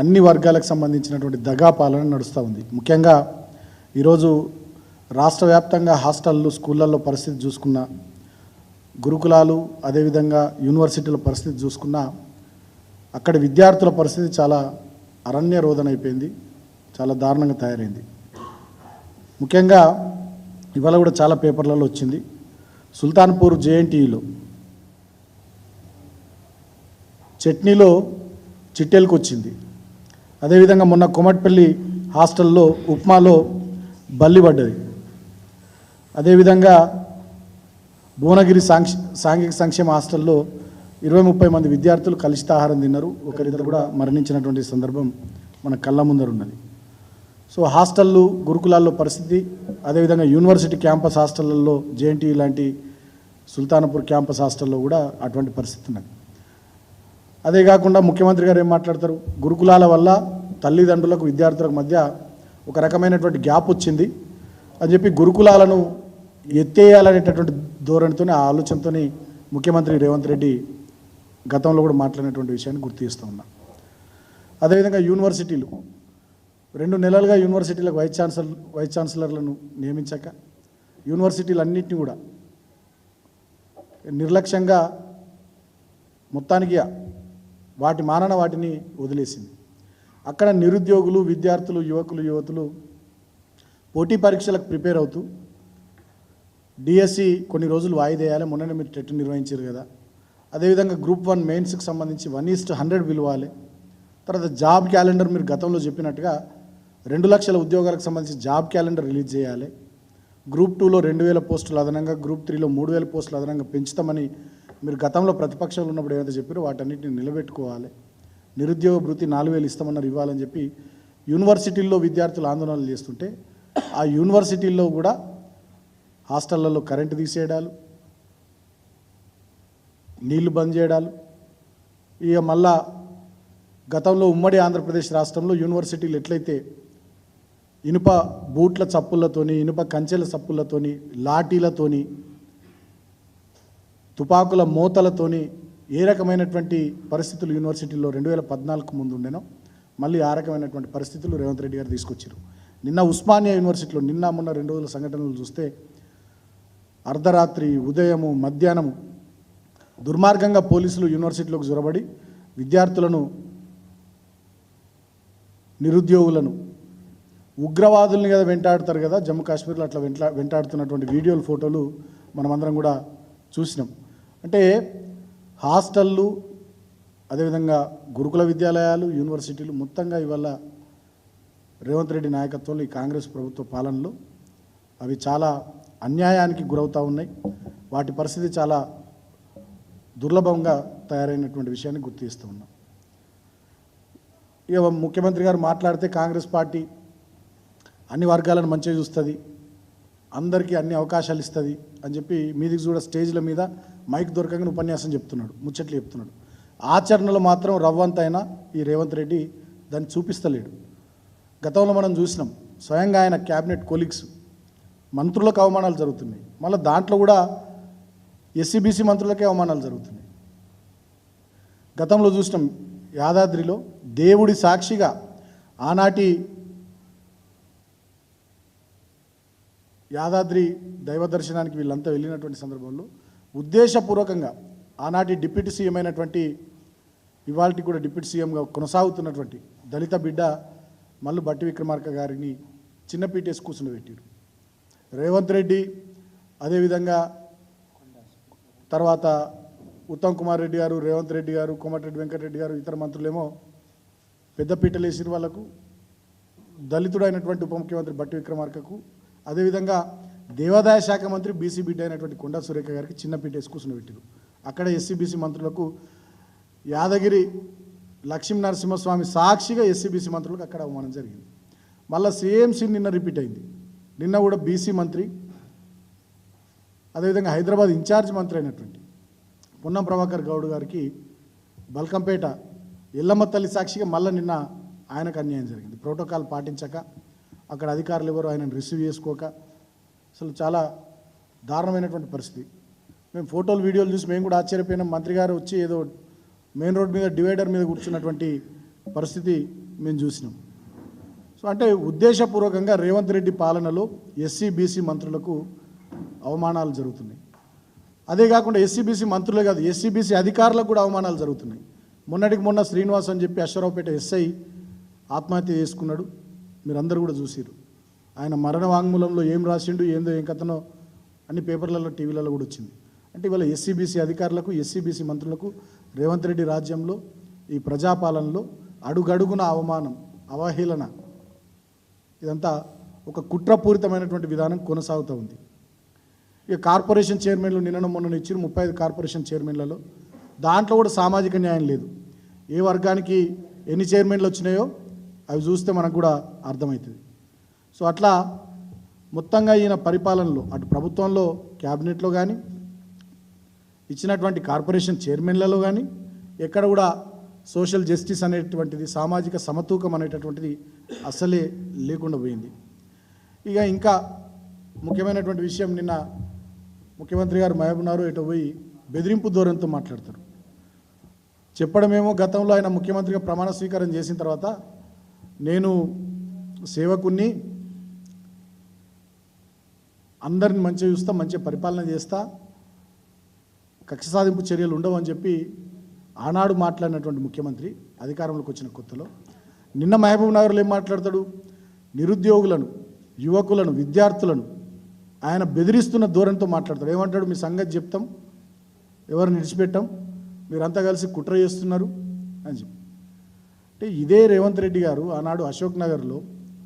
అన్ని వర్గాలకు సంబంధించినటువంటి దగా పాలన నడుస్తూ ఉంది. ముఖ్యంగా ఈరోజు రాష్ట్ర వ్యాప్తంగా హాస్టళ్ళు స్కూళ్ళల్లో పరిస్థితి చూసుకున్న గురుకులాలు అదేవిధంగా యూనివర్సిటీల పరిస్థితి చూసుకున్నా అక్కడ విద్యార్థుల పరిస్థితి చాలా అరణ్య రోదన అయిపోయింది చాలా దారుణంగా తయారైంది. ముఖ్యంగా ఇవాళ కూడా చాలా పేపర్లలో వచ్చింది సుల్తాన్పూర్ జేఎన్టీయులో. చట్నీలో చిట్టెలకు వచ్చింది. అదేవిధంగా మొన్న కొమట్పల్లి హాస్టల్లో ఉప్మాలో బల్లి పడ్డది. అదేవిధంగా భువనగిరి సాంక్ష సాంఘిక సంక్షేమ హాస్టల్లో ఇరవై ముప్పై మంది విద్యార్థులు కలుషిత ఆహారం తిన్నారు. ఒకరిద్దరు కూడా మరణించినటువంటి సందర్భం మన కళ్ళ ముందర ఉన్నది. సో హాస్టళ్ళు గురుకులాల్లో పరిస్థితి అదేవిధంగా యూనివర్సిటీ క్యాంపస్ హాస్టళ్ళలో జేఎన్టీ లాంటి సుల్తానపూర్ క్యాంపస్ హాస్టల్లో కూడా అటువంటి పరిస్థితి ఉన్నది. అదే కాకుండా ముఖ్యమంత్రి గారు ఏం మాట్లాడతారు? గురుకులాల వల్ల తల్లిదండ్రులకు విద్యార్థులకు మధ్య ఒక రకమైనటువంటి గ్యాప్ వచ్చింది. అని చెప్పి గురుకులాలను ఎత్తేయాలనేటటువంటి ధోరణితోనే ఆ ఆలోచనతో ముఖ్యమంత్రి రేవంత్ రెడ్డి గతంలో కూడా మాట్లాడినటువంటి విషయాన్ని గుర్తు చేస్తూ ఉన్నా. అదేవిధంగా యూనివర్సిటీలు. రెండు నెలలుగా యూనివర్సిటీలకు వైస్ ఛాన్సలర్ వైస్ ఛాన్సలర్లను నియమించాక యూనివర్సిటీలన్నింటినీ కూడా నిర్లక్ష్యంగా మొత్తానికి వాటి మానన వాటిని వదిలేసింది. అక్కడ నిరుద్యోగులు విద్యార్థులు యువకులు యువతులు పోటీ పరీక్షలకు ప్రిపేర్ అవుతూ డిఎస్సి కొన్ని రోజులు వాయిదేయాలి మొన్ననే మీరు టెట్ నిర్వహించారు కదా. అదేవిధంగా గ్రూప్ వన్ మెయిన్స్కి సంబంధించి వన్ ఈస్ట్ హండ్రెడ్ పిలవాలి తర్వాత జాబ్ క్యాలెండర్ మీరు గతంలో చెప్పినట్టుగా రెండు లక్షల ఉద్యోగాలకు సంబంధించి జాబ్ క్యాలెండర్ రిలీజ్ చేయాలి. గ్రూప్ టూలో రెండు వేల పోస్టులు అదనంగా గ్రూప్ త్రీలో మూడు వేల పోస్టులు అదనంగా పెంచుతామని మీరు గతంలో ప్రతిపక్షంలో ఉన్నప్పుడు ఏమైతే చెప్పారో వాటన్నిటిని నిలబెట్టుకోవాలి. నిరుద్యోగ భృతి నాలుగు వేలు ఇస్తామన్నారు ఇవ్వాలని చెప్పి యూనివర్సిటీల్లో విద్యార్థులు ఆందోళనలు చేస్తుంటే ఆ యూనివర్సిటీల్లో కూడా హాస్టళ్ళలో కరెంటు తీసేయడాలు నీళ్ళు బంద్ చేయడాలు. ఇక మళ్ళా గతంలో ఉమ్మడి ఆంధ్రప్రదేశ్ రాష్ట్రంలో యూనివర్సిటీలు ఎట్లయితే ఇనుప బూట్ల చప్పులతోని ఇనుప కంచెల చప్పులతోని లాఠీలతోని తుపాకుల మోతలతోని ఏ రకమైనటువంటి పరిస్థితులు యూనివర్సిటీలో రెండు వేల పద్నాలుగు ముందు ఉండేనో మళ్ళీ ఆ రకమైనటువంటి పరిస్థితులు రేవంత్ రెడ్డి గారు తీసుకొచ్చారు నిన్న ఉస్మానియా యూనివర్సిటీలో నిన్న మొన్న రెండు రోజుల సంఘటనలు చూస్తే అర్ధరాత్రి ఉదయము మధ్యాహ్నము దుర్మార్గంగా పోలీసులు యూనివర్సిటీలోకి జొరబడి విద్యార్థులను నిరుద్యోగులను ఉగ్రవాదుల్ని కదా వెంటాడుతారు కదా జమ్మూ కాశ్మీర్లో అట్లా వెంటా వెంటాడుతున్నటువంటి వీడియోలు ఫోటోలు మనమందరం కూడా చూసినాం. అంటే హాస్టళ్ళు అదేవిధంగా గురుకుల విద్యాలయాలు యూనివర్సిటీలు మొత్తంగా ఇవాళ రేవంత్ రెడ్డి నాయకత్వంలో ఈ కాంగ్రెస్ ప్రభుత్వ పాలనలో అవి చాలా అన్యాయానికి గురవుతూ ఉన్నాయి. వాటి పరిస్థితి చాలా దుర్లభంగా తయారైనటువంటి విషయాన్ని గుర్తు చేస్తూ ఉన్నాం. ఇక ముఖ్యమంత్రి గారు మాట్లాడితే కాంగ్రెస్ పార్టీ అన్ని వర్గాలను మంచిగా చూస్తుంది. అందరికీ అన్ని అవకాశాలు ఇస్తుంది అని చెప్పి మీదికి చూడ స్టేజ్ల మీద మైక్ దొరకగానే ఉపన్యాసం చెప్తున్నాడు ముచ్చట్లు చెప్తున్నాడు. ఆచరణలో మాత్రం రవ్వంతైనా ఈ రేవంత్ రెడ్డి దాన్ని చూపిస్తలేడు. గతంలో మనం చూసినాం స్వయంగా ఆయన క్యాబినెట్ కొలీగ్స్ మంత్రులకు అవమానాలు జరుగుతున్నాయి. మళ్ళీ దాంట్లో కూడా ఎస్సీబీసీ మంత్రులకే అవమానాలు జరుగుతున్నాయి. గతంలో చూసినాం యాదాద్రిలో దేవుడి సాక్షిగా ఆనాటి యాదాద్రి దైవ దర్శనానికి వీళ్ళంతా వెళ్ళినటువంటి సందర్భంలో ఉద్దేశపూర్వకంగా ఆనాటి డిప్యూటీ సీఎం అయినటువంటి ఇవాళకి కూడా డిప్యూటీ సీఎంగా కొనసాగుతున్నటువంటి దళిత బిడ్డ మల్లు బట్టి విక్రమార్క గారిని చిన్నపీటేసి కూర్చుని పెట్టారు. రేవంత్ రెడ్డి అదేవిధంగా తర్వాత ఉత్తమ్ కుమార్ రెడ్డి గారు రేవంత్ రెడ్డి గారు కోమటిరెడ్డి వెంకటరెడ్డి గారు ఇతర మంత్రులేమో పెద్ద పీటలు వేసిన వాళ్ళకు. దళితుడైనటువంటి ఉప ముఖ్యమంత్రి బట్టి విక్రమార్కకు అదేవిధంగా దేవాదాయ శాఖ మంత్రి బీసీ బిడ్డ అయినటువంటి కొండా సురేఖ గారికి చిన్నపీట వేసి కూర్చుని పెట్టారు. అక్కడ ఎస్సీబీసీ మంత్రులకు యాదగిరి లక్ష్మీ నరసింహస్వామి సాక్షిగా ఎస్సీబీసీ మంత్రులకు అక్కడ అవమానం జరిగింది. మళ్ళీ సేమ్ సీన్ నిన్న రిపీట్ అయింది. నిన్న కూడా బీసీ మంత్రి అదేవిధంగా హైదరాబాద్ ఇన్ఛార్జ్ మంత్రి అయినటువంటి పొన్నం ప్రభాకర్ గౌడ్ గారికి బల్కంపేట ఎల్లమ్మ తల్లి సాక్షిగా మళ్ళీ నిన్న ఆయనకు అన్యాయం జరిగింది. ప్రోటోకాల్ పాటించక అక్కడ అధికారులు ఎవరు ఆయనను రిసీవ్ చేసుకోక. అసలు చాలా దారుణమైనటువంటి పరిస్థితి. మేము ఫోటోలు వీడియోలు చూసి మేము కూడా ఆశ్చర్యపోయినాం. మంత్రి గారు వచ్చి ఏదో మెయిన్ రోడ్ మీద డివైడర్ మీద కూర్చున్నటువంటి పరిస్థితి మేము చూసినాం. సో అంటే ఉద్దేశపూర్వకంగా రేవంత్ రెడ్డి పాలనలో ఎస్సీ బీసీ మంత్రులకు అవమానాలు జరుగుతున్నాయి. అదే కాకుండా ఎస్సీబీసీ మంత్రులే కాదు ఎస్సీబీసీ అధికారులకు కూడా అవమానాలు జరుగుతున్నాయి. మొన్నటికి మొన్న శ్రీనివాస్ అని చెప్పి అశ్వరావుపేట ఎస్ఐ ఆత్మహత్య చేసుకున్నాడు. మీరందరూ కూడా చూసిరు ఆయన మరణ వాంగ్మూలంలో ఏం రాసిండు ఏందో ఏం కథనో అన్ని పేపర్లలో టీవీలలో కూడా వచ్చింది. అంటే ఇవాళ ఎస్సీబీసీ అధికారులకు ఎస్సీబీసీ మంత్రులకు రేవంత్ రెడ్డి రాజ్యంలో ఈ ప్రజాపాలనలో అడుగడుగున అవమానం అవహేళన ఇదంతా ఒక కుట్రపూరితమైనటువంటి విధానం కొనసాగుతూ ఉంది. ఇక కార్పొరేషన్ చైర్మన్లు నిన్న మొన్న ఇచ్చిన ముప్పై ఐదు కార్పొరేషన్ చైర్మన్లలో. దాంట్లో కూడా సామాజిక న్యాయం లేదు. ఏ వర్గానికి ఎన్ని చైర్మన్లు వచ్చినాయో అవి చూస్తే మనకు కూడా అర్థమవుతుంది. సో అట్లా మొత్తంగా ఈయన పరిపాలనలో అటు ప్రభుత్వంలో క్యాబినెట్లో కానీ ఇచ్చినటువంటి కార్పొరేషన్ చైర్మన్లలో కానీ ఎక్కడ కూడా సోషల్ జస్టిస్ అనేటువంటిది సామాజిక సమతూకం అనేటటువంటిది అసలే లేకుండా పోయింది. ఇక ఇంకా ముఖ్యమైనటువంటి విషయం నిన్న ముఖ్యమంత్రి గారు మహబూబ్నారు ఇటు పోయి బెదిరింపు ధోరణితో మాట్లాడతారు. చెప్పడమేమో గతంలో ఆయన ముఖ్యమంత్రిగా ప్రమాణ స్వీకారం చేసిన తర్వాత నేను సేవకుణ్ణి అందరిని మంచిగా చూస్తా మంచిగా పరిపాలన చేస్తా కక్ష సాధింపు చర్యలు ఉండవని చెప్పి ఆనాడు మాట్లాడినటువంటి ముఖ్యమంత్రి అధికారంలోకి వచ్చిన కొత్తలో నిన్న మహబూబ్ నగర్లో ఏం మాట్లాడతాడు? నిరుద్యోగులను యువకులను విద్యార్థులను ఆయన బెదిరిస్తున్న ధోరణితో మాట్లాడతాడు. ఏమంటాడు? మీ సంగతి చెప్తాం ఎవరిని విడిచిపెట్టాం మీరంతా కలిసి కుట్ర చేస్తున్నారు అని చెప్పి. అంటే ఇదే రేవంత్ రెడ్డి గారు ఆనాడు అశోక్ నగర్లో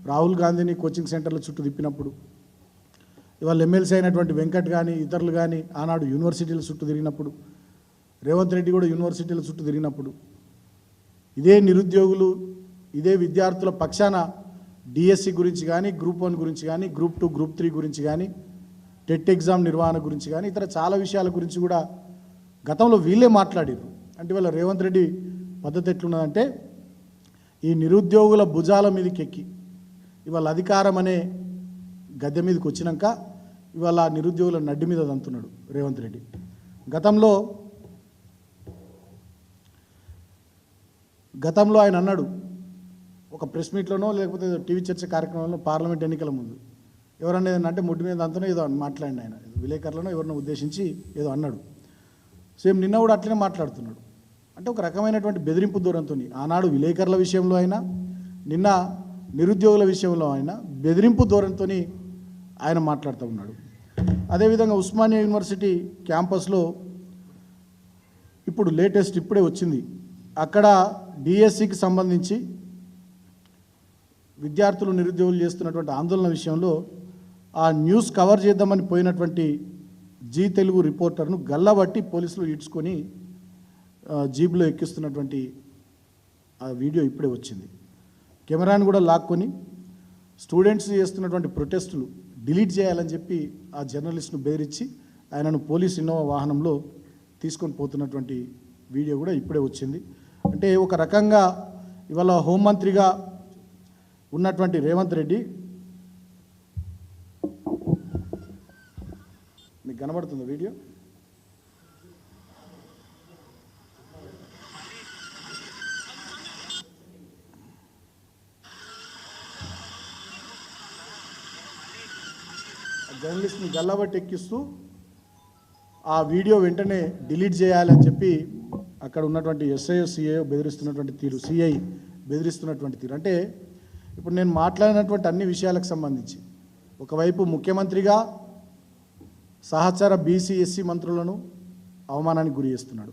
రాహుల్ గాంధీని కోచింగ్ సెంటర్ల చుట్టూ తిప్పినప్పుడు ఇవాళ ఎమ్మెల్సీ అయినటువంటి వెంకట్ కానీ ఇతరులు కానీ ఆనాడు యూనివర్సిటీల చుట్టూ తిరిగినప్పుడు రేవంత్ రెడ్డి కూడా యూనివర్సిటీల చుట్టూ తిరిగినప్పుడు ఇదే నిరుద్యోగులు ఇదే విద్యార్థుల పక్షాన డిఎస్సి గురించి కానీ గ్రూప్ వన్ గురించి కానీ గ్రూప్ టూ గ్రూప్ త్రీ గురించి కానీ టెట్ ఎగ్జామ్ నిర్వహణ గురించి కానీ ఇతర చాలా విషయాల గురించి కూడా గతంలో వీళ్ళే మాట్లాడారు అంటే వాళ్ళ రేవంత్ రెడ్డి పద్ధతి ఎట్లున్నదంటే ఈ నిరుద్యోగుల భుజాల మీదకెక్కి. ఇవాళ అధికారం అనే గద్దె మీదకి వచ్చినాక ఇవాళ నిరుద్యోగుల నడ్డి మీద దంతున్నాడు రేవంత్ రెడ్డి. గతంలో గతంలో ఆయన అన్నాడు ఒక ప్రెస్ మీట్లోనో లేకపోతే టీవీ చర్చ కార్యక్రమంలో పార్లమెంట్ ఎన్నికల ముందు. ఎవరన్నా ఏదన్నా అంటే ముడ్డి మీద అంతనో ఏదో మాట్లాడిన ఆయన. విలేకరులను ఎవరినో ఉద్దేశించి ఏదో అన్నాడు. సేమ్ నిన్న కూడా అట్లనే మాట్లాడుతున్నాడు. అంటే ఒక రకమైనటువంటి బెదిరింపు దూరంతో ఆనాడు విలేకరుల విషయంలో అయినా నిన్న నిరుద్యోగుల విషయంలో అయినా బెదిరింపు ధోరణితో ఆయన మాట్లాడుతూ ఉన్నాడు. అదేవిధంగా ఉస్మానియా యూనివర్సిటీ క్యాంపస్లో ఇప్పుడు లేటెస్ట్ ఇప్పుడే వచ్చింది. అక్కడ డిఎస్సికి సంబంధించి విద్యార్థులు నిరుద్యోగులు చేస్తున్నటువంటి ఆందోళన విషయంలో ఆ న్యూస్ కవర్ చేద్దామని పోయినటువంటి జీ తెలుగు రిపోర్టర్ను గల్లబట్టి పోలీసులు ఈడ్చుకొని జీబులో ఎక్కిస్తున్నటువంటి ఆ వీడియో ఇప్పుడే వచ్చింది. కెమెరాను కూడా లాక్కొని స్టూడెంట్స్ చేస్తున్నటువంటి ప్రొటెస్టులు డిలీట్ చేయాలని చెప్పి ఆ జర్నలిస్ట్ను బెదిరించి ఆయనను పోలీస్ ఇన్నోవా వాహనంలో తీసుకొని పోతున్నటువంటి వీడియో కూడా ఇప్పుడే వచ్చింది. అంటే ఒక రకంగా ఇవాళ హోంమంత్రిగా ఉన్నటువంటి రేవంత్ రెడ్డి మీకు కనబడుతుందా వీడియో? జర్నలిస్ట్ని గల్లబట్టి ఎక్కిస్తూ ఆ వీడియో వెంటనే డిలీట్ చేయాలని చెప్పి అక్కడ ఉన్నటువంటి ఎస్ఐ సిఐఓ బెదిరిస్తున్నటువంటి తీరు సిఐ బెదిరిస్తున్నటువంటి తీరు. అంటే ఇప్పుడు నేను మాట్లాడినటువంటి అన్ని విషయాలకు సంబంధించి ఒకవైపు ముఖ్యమంత్రిగా సహచర బీసీ ఎస్సీ మంత్రులను అవమానానికి గురి చేస్తున్నాడు.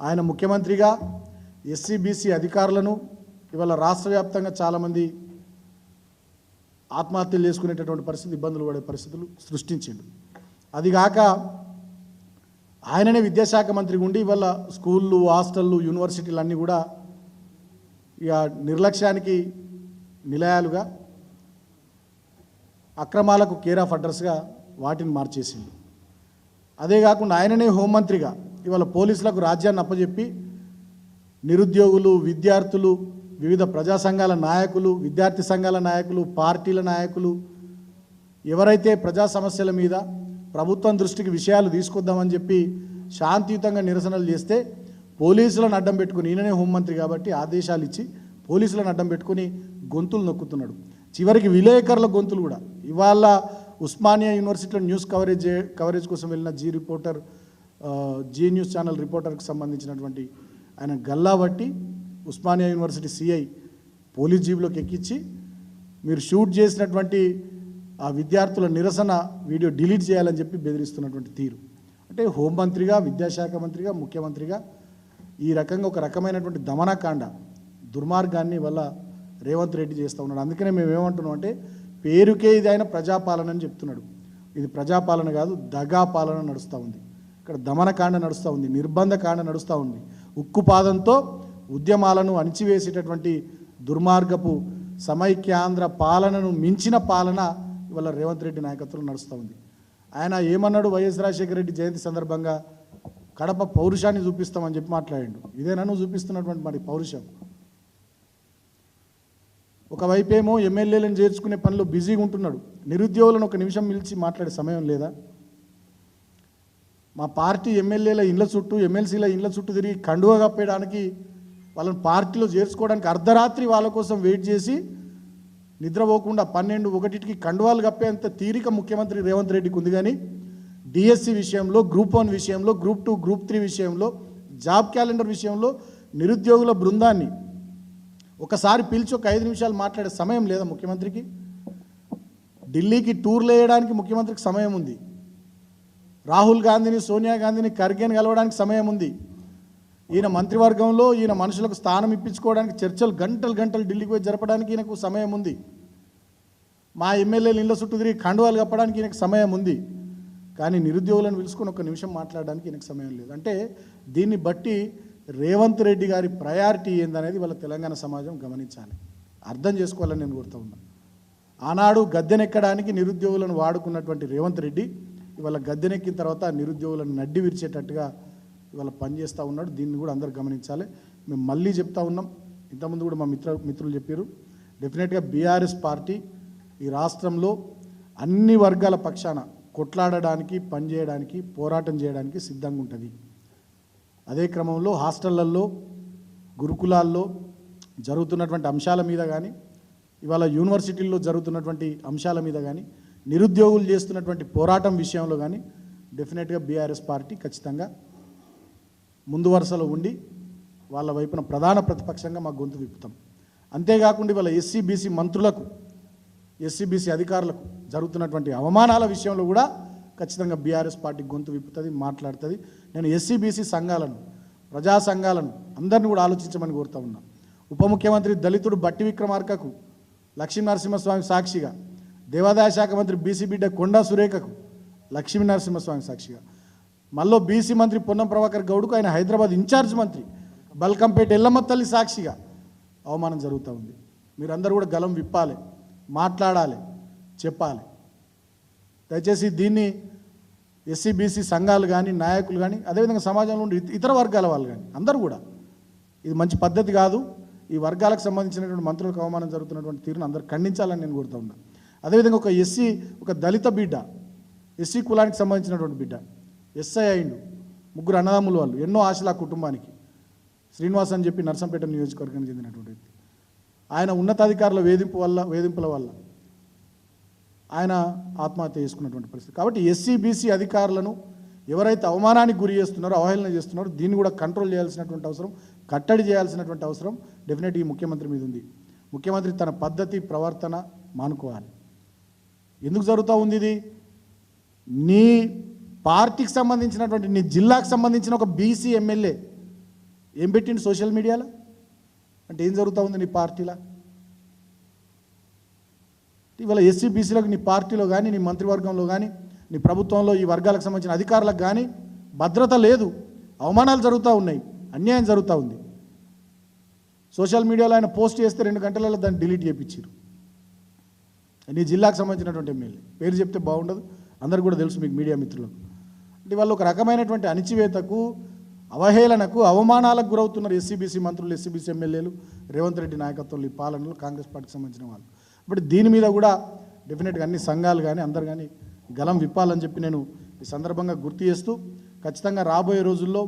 ఆయన ముఖ్యమంత్రిగా ఎస్సీ బీసీ అధికారులను ఇవాళ రాష్ట్ర వ్యాప్తంగా చాలామంది ఆత్మహత్యలు చేసుకునేటటువంటి పరిస్థితి ఇబ్బందులు పడే పరిస్థితులు సృష్టించిండు. అదిగాక ఆయననే విద్యాశాఖ మంత్రి ఉండి ఇవాళ స్కూళ్ళు హాస్టళ్ళు యూనివర్సిటీలు అన్నీ కూడా ఇక నిర్లక్ష్యానికి నిలయాలుగా అక్రమాలకు కేర్ ఆఫ్ అడ్రస్గా వాటిని మార్చేసింది అదే కాకుండా ఆయననే హోంమంత్రిగా ఇవాళ పోలీసులకు రాజ్యాన్ని అప్పజెప్పి నిరుద్యోగులు విద్యార్థులు వివిధ ప్రజా సంఘాల నాయకులు విద్యార్థి సంఘాల నాయకులు పార్టీల నాయకులు ఎవరైతే ప్రజా సమస్యల మీద ప్రభుత్వం దృష్టికి విషయాలు తీసుకొద్దామని చెప్పి శాంతియుతంగా నిరసనలు చేస్తే పోలీసులను అడ్డం పెట్టుకుని ఈయననే హోంమంత్రి కాబట్టి ఆదేశాలు ఇచ్చి పోలీసులను అడ్డం పెట్టుకుని గొంతులు నొక్కుతున్నాడు. చివరికి విలేకరుల గొంతులు కూడా. ఇవాళ ఉస్మానియా యూనివర్సిటీలో న్యూస్ కవరేజ్ కవరేజ్ కోసం వెళ్ళిన Zee reporter Zee news channel రిపోర్టర్కి సంబంధించినటువంటి ఆయన గల్లా బట్టి ఉస్మానియా యూనివర్సిటీ సిఐ పోలీస్ జీబులోకి ఎక్కించి మీరు షూట్ చేసినటువంటి ఆ విద్యార్థుల నిరసన వీడియో డిలీట్ చేయాలని చెప్పి బెదిరిస్తున్నటువంటి తీరు. అంటే హోంమంత్రిగా విద్యాశాఖ మంత్రిగా ముఖ్యమంత్రిగా ఈ రకంగా ఒక రకమైనటువంటి దమనకాండ దుర్మార్గాన్ని వల్ల రేవంత్ రెడ్డి చేస్తూ ఉన్నాడు. అందుకనే మేము ఏమంటున్నాం అంటే పేరుకే ఇది ఆయన ప్రజాపాలన అని చెప్తున్నాడు. ఇది ప్రజాపాలన కాదు దగా పాలన నడుస్తూ ఉంది. ఇక్కడ దమనకాండ నడుస్తూ ఉంది నిర్బంధ కాండ నడుస్తూ ఉంది. ఉక్కుపాదంతో ఉద్యమాలను అణిచివేసేటటువంటి దుర్మార్గపు సమైక్యాంధ్ర పాలనను మించిన పాలన ఇవాళ రేవంత్ రెడ్డి నాయకత్వంలో నడుస్తూ ఉంది. ఆయన ఏమన్నాడు వైఎస్ రాజశేఖర రెడ్డి జయంతి సందర్భంగా? కడప పౌరుషాన్ని చూపిస్తామని చెప్పి మాట్లాడిండు. ఇదేనా నువ్వు చూపిస్తున్నటువంటి మరి పౌరుషం? ఒకవైపేమో ఎమ్మెల్యేలను చేర్చుకునే పనిలో బిజీగా ఉంటున్నాడు. నిరుద్యోగులను ఒక నిమిషం నిలిచి మాట్లాడే సమయం లేదా? మా పార్టీ ఎమ్మెల్యేల ఇండ్ల చుట్టూ ఎమ్మెల్సీల ఇండ్ల చుట్టూ తిరిగి కండువ కప్పేయడానికి వాళ్ళని పార్టీలో చేర్చుకోవడానికి అర్ధరాత్రి వాళ్ళ కోసం వెయిట్ చేసి నిద్రపోకుండా పన్నెండు ఒకటికి కండువాలు కప్పేంత తీరిక ముఖ్యమంత్రి రేవంత్ రెడ్డికి ఉంది కానీ డిఎస్సి విషయంలో గ్రూప్ వన్ విషయంలో గ్రూప్ టూ గ్రూప్ త్రీ విషయంలో జాబ్ క్యాలెండర్ విషయంలో నిరుద్యోగుల బృందాన్ని ఒకసారి పిలిచి ఒక ఐదు నిమిషాలు మాట్లాడే సమయం లేదా ముఖ్యమంత్రికి? ఢిల్లీకి టూర్లు వేయడానికి ముఖ్యమంత్రికి సమయం ఉంది. రాహుల్ గాంధీని సోనియా గాంధీని ఖర్గేని కలవడానికి సమయం ఉంది. ఈయన మంత్రివర్గంలో ఈయన మనుషులకు స్థానం ఇప్పించుకోవడానికి చర్చలు గంటలు గంటలు ఢిల్లీకి పోయి జరపడానికి ఈయనకు సమయం ఉంది. మా ఎమ్మెల్యేలు ఇళ్ళ చుట్టూ తిరిగి కండువాలు కప్పడానికి ఈయనకు సమయం ఉంది. కానీ నిరుద్యోగులను పిలుచుకొని ఒక నిమిషం మాట్లాడడానికి ఈయనకు సమయం లేదు. అంటే దీన్ని బట్టి రేవంత్ రెడ్డి గారి ప్రయారిటీ ఏందనేది వాళ్ళ తెలంగాణ సమాజం గమనించాలి. అర్థం చేసుకోవాలని నేను కోరుతా ఉన్నా. ఆనాడు గద్దెనెక్కడానికి నిరుద్యోగులను వాడుకున్నటువంటి రేవంత్ రెడ్డి ఇవాళ గద్దెనెక్కిన తర్వాత నిరుద్యోగులను నడ్డి విరిచేటట్టుగా ఇవాళ పనిచేస్తూ ఉన్నాడు దీన్ని కూడా అందరు గమనించాలి. మేము మళ్ళీ చెప్తా ఉన్నాం ఇంతకుముందు కూడా మా మిత్ర మిత్రులు చెప్పారు డెఫినెట్గా బీఆర్ఎస్ పార్టీ ఈ రాష్ట్రంలో అన్ని వర్గాల పక్షాన కొట్లాడడానికి పనిచేయడానికి పోరాటం చేయడానికి సిద్ధంగా ఉంటుంది. అదే క్రమంలో హాస్టళ్ళల్లో గురుకులాల్లో జరుగుతున్నటువంటి అంశాల మీద కానీ ఇవాళ యూనివర్సిటీల్లో జరుగుతున్నటువంటి అంశాల మీద కానీ నిరుద్యోగులు చేస్తున్నటువంటి పోరాటం విషయంలో కానీ డెఫినెట్గా బీఆర్ఎస్ పార్టీ ఖచ్చితంగా ముందు వరుసలో ఉండి వాళ్ళ వైపున ప్రధాన ప్రతిపక్షంగా మా గొంతు విప్పుతాం. అంతేకాకుండా ఇవాళ ఎస్సీ బీసీ మంత్రులకు ఎస్సీ బీసీ అధికారులకు జరుగుతున్నటువంటి అవమానాల విషయంలో కూడా ఖచ్చితంగా బీఆర్ఎస్ పార్టీ గొంతు విప్పుతుంది మాట్లాడుతుంది. నేను ఎస్సీ బీసీ సంఘాలను ప్రజా సంఘాలను అందరిని కూడా ఆలోచించమని కోరుతా ఉన్నా. ఉప ముఖ్యమంత్రి దళితుడు బట్టి విక్రమార్కకు లక్ష్మీ నరసింహస్వామి సాక్షిగా దేవాదాయ శాఖ మంత్రి బీసీ బిడ్డ కొండా సురేఖకు లక్ష్మీ నరసింహస్వామి సాక్షిగా మళ్ళీ బీసీ మంత్రి పొన్నం ప్రభాకర్ గౌడ్కు ఆయన హైదరాబాద్ ఇన్ఛార్జ్ మంత్రి బల్కంపేట ఎల్లమ్మ తల్లి సాక్షిగా అవమానం జరుగుతూ ఉంది. మీరందరూ కూడా గలం విప్పాలి మాట్లాడాలి చెప్పాలి. దయచేసి దీన్ని ఎస్సీ బీసీ సంఘాలు కానీ నాయకులు కానీ అదేవిధంగా సమాజంలో ఉండే ఇతర వర్గాల వాళ్ళు కానీ అందరూ కూడా ఇది మంచి పద్ధతి కాదు. ఈ వర్గాలకు సంబంధించినటువంటి మంత్రులకు అవమానం జరుగుతున్నటువంటి తీరును అందరూ ఖండించాలని నేను కోరుతా ఉన్నా. అదేవిధంగా ఒక ఎస్సీ ఒక దళిత బిడ్డ ఎస్సీ కులానికి సంబంధించినటువంటి బిడ్డ ఎస్ఐ అయిండు. ముగ్గురు అన్నదమ్ములు వాళ్ళు. ఎన్నో ఆశలు ఆ కుటుంబానికి. శ్రీనివాస్ అని చెప్పి నర్సంపేట నియోజకవర్గానికి చెందినటువంటి వ్యక్తి. ఆయన ఉన్నతాధికారుల వేధింపు వల్ల వేధింపుల వల్ల ఆయన ఆత్మహత్య చేసుకున్నటువంటి పరిస్థితి. కాబట్టి ఎస్సీ బీసీ అధికారులను ఎవరైతే అవమానానికి గురి చేస్తున్నారో అవహేళన చేస్తున్నారో దీన్ని కూడా కంట్రోల్ చేయాల్సినటువంటి అవసరం కట్టడి చేయాల్సినటువంటి అవసరం డెఫినెట్గా ఈ ముఖ్యమంత్రి మీద ఉంది. ముఖ్యమంత్రి తన పద్ధతి ప్రవర్తన మానుకోవాలి. ఎందుకు జరుగుతూ ఉంది ఇది? నీ పార్టీకి సంబంధించినటువంటి నీ జిల్లాకు సంబంధించిన ఒక బీసీ ఎమ్మెల్యే ఏం పెట్టిండు సోషల్ మీడియాలో? అంటే ఏం జరుగుతూ ఉంది నీ పార్టీలో? ఇవాళ ఎస్సీ బీసీలకు నీ పార్టీలో కానీ నీ మంత్రివర్గంలో కానీ నీ ప్రభుత్వంలో ఈ వర్గాలకు సంబంధించిన అధికారులకు కానీ భద్రత లేదు. అవమానాలు జరుగుతూ ఉన్నాయి. అన్యాయం జరుగుతూ ఉంది. సోషల్ మీడియాలో ఆయన పోస్ట్ చేస్తే రెండు గంటలలో దాన్ని డిలీట్ చేయించారు నీ జిల్లాకు సంబంధించినటువంటి ఎమ్మెల్యే. పేరు చెప్తే బాగుండదు. అందరు కూడా తెలుసు మీకు మీడియా మిత్రులకు. అంటే వాళ్ళు ఒక రకమైనటువంటి అణిచివేతకు అవహేళనకు అవమానాలకు గురవుతున్నారు ఎస్సీబీసీ మంత్రులు ఎస్సీబీసీ ఎమ్మెల్యేలు రేవంత్ రెడ్డి నాయకత్వంలో ఈ పాలనలో కాంగ్రెస్ పార్టీకి సంబంధించిన వాళ్ళు. ఇప్పుడు దీని మీద కూడా డెఫినెట్గా అన్ని సంఘాలు కానీ అందరు కానీ గలం విప్పాలని చెప్పి నేను ఈ సందర్భంగా గుర్తు చేస్తూ ఖచ్చితంగా రాబోయే రోజుల్లో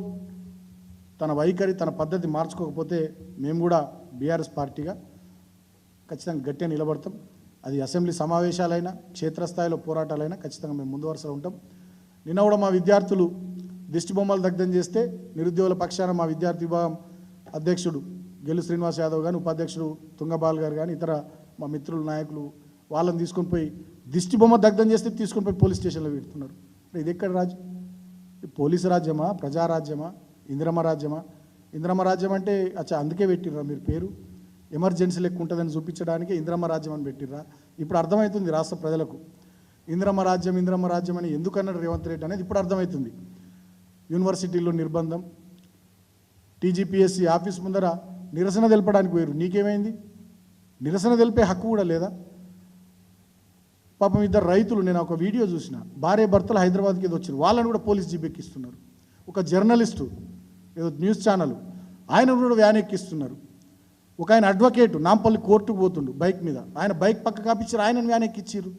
తన వైఖరి తన పద్ధతి మార్చుకోకపోతే మేము కూడా బీఆర్ఎస్ పార్టీగా ఖచ్చితంగా గట్టిగా నిలబడతాం. అది అసెంబ్లీ సమావేశాలైనా క్షేత్రస్థాయిలో పోరాటాలైనా ఖచ్చితంగా మేము ముందు వరుసలో ఉంటాం. నిన్న కూడా మా విద్యార్థులు దిష్టి బొమ్మలు దగ్ధం చేస్తే నిరుద్యోగుల పక్షాన మా విద్యార్థి విభాగం అధ్యక్షుడు గెలు శ్రీనివాస్ యాదవ్ కానీ ఉపాధ్యక్షుడు తుంగబాల్ గారు కానీ ఇతర మా మిత్రులు నాయకులు వాళ్ళని తీసుకొని పోయి దిష్టి బొమ్మ దగ్ధం చేస్తే తీసుకొని పోయి పోలీస్ స్టేషన్లో పెడుతున్నారు. ఇది ఎక్కడ రాజు పోలీసు రాజ్యమా? ప్రజారాజ్యమా ఇందిరమ్మ రాజ్యమా? ఇందిరమ్మ రాజ్యం అంటే అచ్చా అందుకే పెట్టిర్రా మీరు పేరు. ఎమర్జెన్సీ లెక్క ఉంటుందని చూపించడానికి ఇందిరమ్మ రాజ్యం అని పెట్టిర్రా. ఇప్పుడు అర్థమవుతుంది రాష్ట్ర ప్రజలకు. ఇంద్రమ రాజ్యం ఇంద్రమ రాజ్యం అని ఎందుకన్నాడు రేవంత్ రెడ్డి అనేది ఇప్పుడు అర్థమవుతుంది. యూనివర్సిటీలో నిర్బంధం టీజీపీఎస్సీ ఆఫీస్ ముందర నిరసన తెలపడానికి పోయారు. నీకేమైంది? నిరసన తెలిపే హక్కు కూడా లేదా? పాపం ఇద్దరు రైతులు నేను ఒక వీడియో చూసిన భార్య భర్తలు హైదరాబాద్కి ఏదో వచ్చారు. వాళ్ళని కూడా పోలీస్ జీప్ ఎక్కిస్తున్నారు. ఒక జర్నలిస్టు ఏదో న్యూస్ ఛానల్ ఆయన కూడా వ్యాన్ ఎక్కిస్తున్నారు. ఒక ఆయన అడ్వకేటు నాంపల్లి కోర్టుకు పోతుండు బైక్ మీద. ఆయన బైక్ పక్క కాపించారు ఆయనను వ్యాన్ ఎక్కిచ్చారు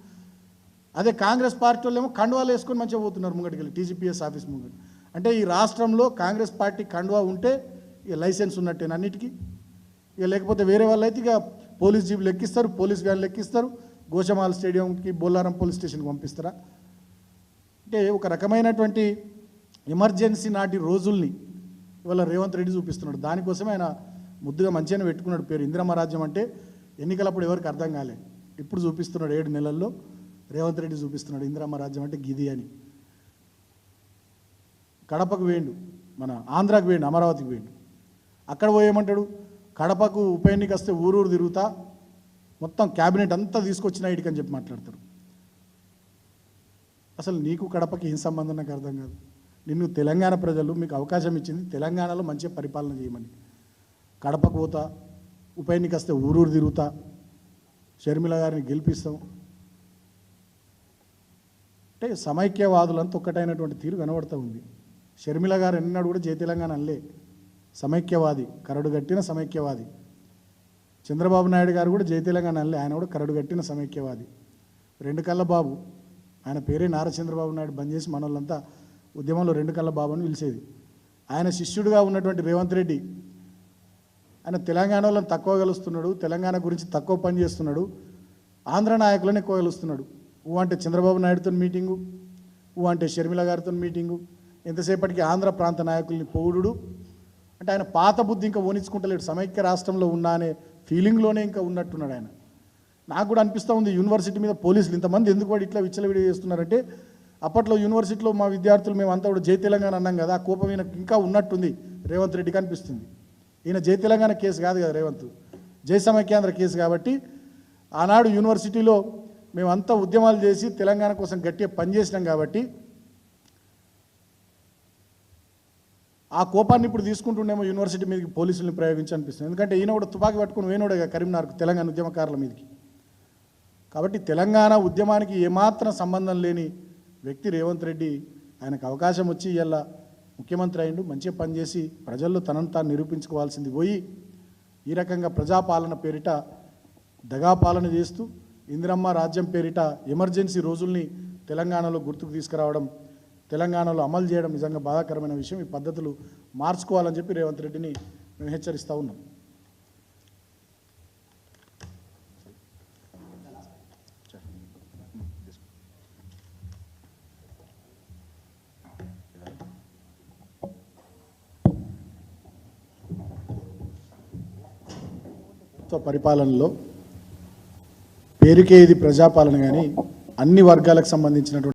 అదే కాంగ్రెస్ పార్టీ వాళ్ళు ఏమో కండువాలు వేసుకొని మంచిగా పోతున్నారు ముంగటికి వెళ్ళి టీజీపీఎస్ ఆఫీస్ ముంగట. అంటే ఈ రాష్ట్రంలో కాంగ్రెస్ పార్టీ కండువా ఉంటే ఇక లైసెన్స్ ఉన్నట్టే అన్నిటికీ? ఇక లేకపోతే వేరే వాళ్ళు అయితే ఇక పోలీస్ జీపులు ఎక్కిస్తారు పోలీస్ వ్యాన్లు ఎక్కిస్తారు గోషమాల స్టేడియంకి బొల్లారం పోలీస్ స్టేషన్కి పంపిస్తారా? అంటే ఒక రకమైనటువంటి ఎమర్జెన్సీ నాటి రోజుల్ని ఇవాళ రేవంత్ రెడ్డి చూపిస్తున్నాడు. దానికోసమే ఆయన ముద్దుగా మంచిగానే పెట్టుకున్నాడు పేరు. ఇందిరమరాజ్యం అంటే ఎన్నికలప్పుడు ఎవరికి అర్థం కాలేదు. ఇప్పుడు చూపిస్తున్నాడు ఏడు నెలల్లో. రేవంత్ రెడ్డి చూపిస్తున్నాడు ఇందిరమ్మ రాజ్యం అంటే గిది అని. కడపకు వేయండు మన ఆంధ్రాకు వేండు అమరావతికి వేయండు. అక్కడ పోయేమంటాడు కడపకు ఉప ఎన్నిక వస్తే ఊరూరు తిరుగుతా మొత్తం క్యాబినెట్ అంతా తీసుకొచ్చిన ఇటుకని అని చెప్పి మాట్లాడతారు. అసలు నీకు కడపకి ఏం సంబంధం? నాకు అర్థం కాదు. నిన్ను తెలంగాణ ప్రజలు మీకు అవకాశం ఇచ్చింది తెలంగాణలో మంచిగా పరిపాలన చేయమని. కడపకు పోతా ఉప ఎన్నిక వస్తే ఊరూరు తిరుగుతా షర్మిల గారిని గెలిపిస్తాం అంటే సమైక్యవాదులంతా ఒక్కటైనటువంటి తీరు కనబడుతూ ఉంది. షర్మిల గారు ఎన్నడూ కూడా జయతెలంగాణ అనలే. సమైక్యవాది కరడు గట్టిన సమైక్యవాది. చంద్రబాబు నాయుడు గారు కూడా జయతెలంగాణ అనలే ఆయన కూడా కరడు గట్టిన సమైక్యవాది. రెండు కళ్ళ బాబు ఆయన పేరే నారా చంద్రబాబు నాయుడు బంద్ చేసి మనోళ్ళంతా ఉద్యమంలో రెండు కళ్ళ బాబు అని పిలిచేది. ఆయన శిష్యుడిగా ఉన్నటువంటి రేవంత్ రెడ్డి ఆయన తెలంగాణలో తక్కువ గెలుస్తున్నాడు తెలంగాణ గురించి తక్కువ పని చేస్తున్నాడు ఆంధ్ర నాయకులను ఎక్కువ గెలుస్తున్నాడు ఊ అంటే చంద్రబాబు నాయుడుతో మీటింగు ఊ అంటే షర్మిల గారితో మీటింగు ఎంతసేపటికి ఆంధ్ర ప్రాంత నాయకుల్ని పౌరుడు అంటే ఆయన పాత బుద్ధి ఇంకా ఓనించుకుంటలేడు సమైక్య రాష్ట్రంలో ఉన్నా అనే ఫీలింగ్లోనే ఇంకా ఉన్నట్టున్నాడు ఆయన. నాకు కూడా అనిపిస్తూ ఉంది యూనివర్సిటీ మీద పోలీసులు ఇంతమంది ఎందుకు వాడు ఇట్లా విచ్చలవిడి చేస్తున్నారంటే అప్పట్లో యూనివర్సిటీలో మా విద్యార్థులు మేము అంతా కూడా జై తెలంగాణ అన్నాం కదా ఆ కోపం ఈయనకు ఇంకా ఉన్నట్టుంది. రేవంత్ రెడ్డికి అనిపిస్తుంది ఈయన జై తెలంగాణ కేసు కాదు కదా రేవంత్. జై సమైక్యాంధ్ర కేసు కాబట్టి ఆనాడు యూనివర్సిటీలో మేమంతా ఉద్యమాలు చేసి తెలంగాణ కోసం గట్టిగా పనిచేసినాం కాబట్టి ఆ కోపాన్ని ఇప్పుడు తీసుకుంటుండేమో యూనివర్సిటీ మీదకి పోలీసుల్ని ప్రయోగించి అనిపిస్తుంది ఎందుకంటే ఈయన కూడా తుపాకీ పట్టుకుని వేయనోడే కరీంనగర్ కరీంనగర్కు తెలంగాణ ఉద్యమకారుల మీదకి. కాబట్టి తెలంగాణ ఉద్యమానికి ఏమాత్రం సంబంధం లేని వ్యక్తి రేవంత్ రెడ్డి ఆయనకు అవకాశం వచ్చి ఇలా ముఖ్యమంత్రి అయిండు మంచిగా పనిచేసి ప్రజల్లో తనను తాను నిరూపించుకోవాల్సింది పోయి ఈ రకంగా ప్రజాపాలన పేరిట దగాపాలన చేస్తూ ఇందిరమ్మ రాజ్యం పేరిట ఎమర్జెన్సీ రోజుల్ని తెలంగాణలో గుర్తుకు తీసుకురావడం తెలంగాణలో అమలు చేయడం నిజంగా బాధాకరమైన విషయం. ఈ పద్ధతులు మార్చుకోవాలని చెప్పి రేవంత్ రెడ్డిని మేము హెచ్చరిస్తూ ఉన్నాం. పరిపాలనలో పేరుకే ఇది ప్రజాపాలన కానీ అన్ని వర్గాలకు సంబంధించినటువంటి